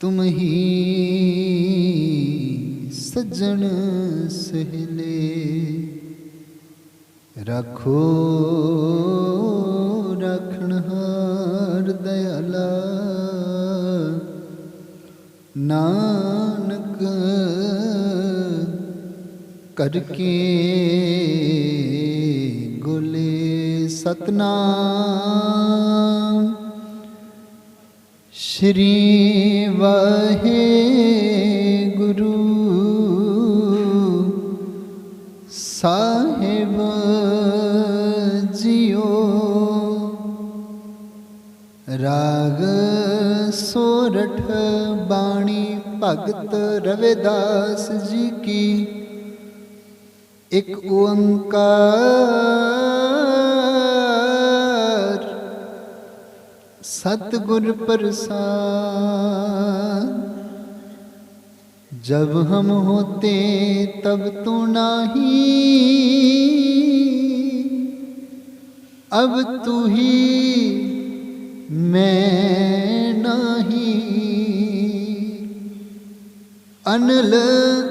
ਤੁਮ ਹੀ ਸੱਜਣ ਸਹਲੇ ਰੱਖੋ ਰਖਣਹਾਰ ਦਇਆਲਾ ਨਾਨਕ ਕਰਕੇ ਗੁਲੇ ਸਤਨਾਮ ਸ਼੍ਰੀ ਵਾਹਿਗੁਰੂ ਸਾਹਿਬ ਜੀਓ। ਰਾਗ ਸੋਰਠ ਬਾਣੀ ਭਗਤ ਰਵਿਦਾਸ ਜੀ ਕੀ। ਇੱਕ ਓੰਕਾਰ ست گر پرساد جب ہم ہوتے تب تو نہیں اب تو ہی میں نہیں انل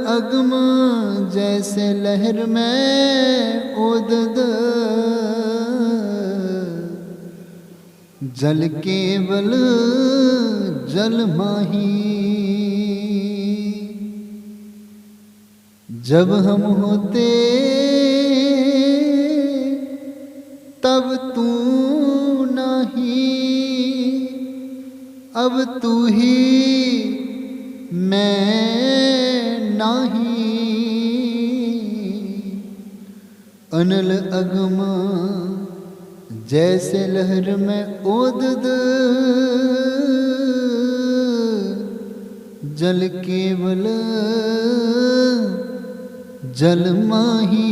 اگم جیسے لہر میں اد جل کیول جل ماہی جب ہم ہوتے تب تو نہیں اب تو ہی میں نہیں انل اگما جیسے لہر میں اودد، جل کے بل جل ماہی،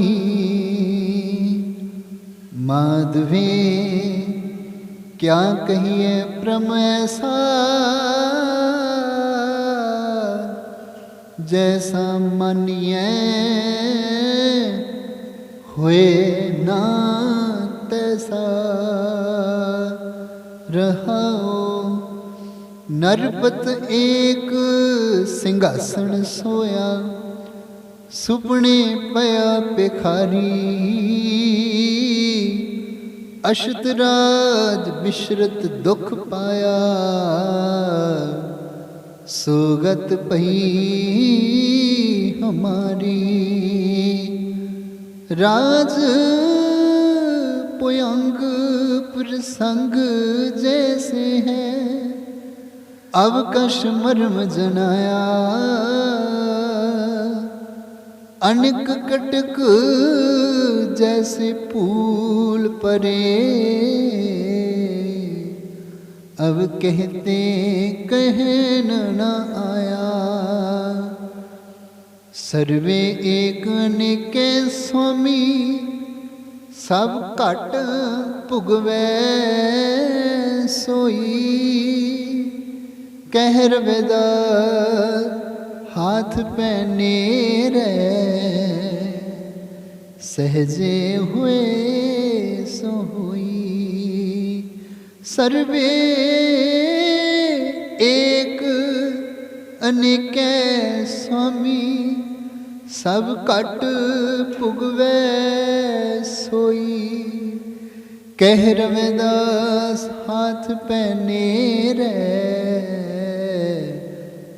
مادھوی، کیا کہیے پرم ایسا؟ جیسا منیے ہوئے نات ਤੈਸਾ ਰਹਾਉ। ਨਰਪਤ ਏਕ ਸਿੰਘਾਸਣ ਸੋਇਆ। ਸੁਪਨੇ ਪਿਆ ਭਿਖਾਰੀ। ਅਸ਼ਤ ਰਾਜ ਬਿਸ਼ਰਤ ਦੁਖ ਪਾਇਆ। ਸੁਗਤ ਪਈ ਹਮਾਰੀ। ਰਾਜ کوئی انگ پرسنگ جیسے ہیں۔ اب کش مرم جنایا۔ انک کٹک جیسے پھول پرے۔ اب کہتے کہنا آیا۔ سروے ایک نے کے ਸਭ ਘਟ ਭੁਗਵੈ ਸੋਈ। ਕਹਿਰ ਰਵੇਦਾ ਹਾਥ ਪੈਨੇ ਰਹਿ। ਸਹਜੇ ਹੋਏ ਸੋ ਸਰਵੇ ਏਕ ਅਨੇਕੈ ਸੁਆਮੀ। ਸਭ ਘਟ ਭੁਗਵੈ ਸੋਈ। ਕਹਿ ਰਵਿਦਾਸ, ਹਾਥ ਪੈਨੇ ਰਹਿ।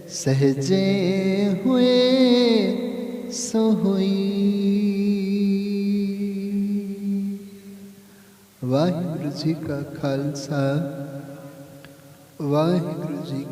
ਸਹਜੇ ਹੋਏ ਸੋ ਹੋਈ ਵਾਹਿਗੁਰੂ ਜੀ ਕਾ ਖਾਲਸਾ, ਵਾਹਿਗੁਰੂ ਜੀ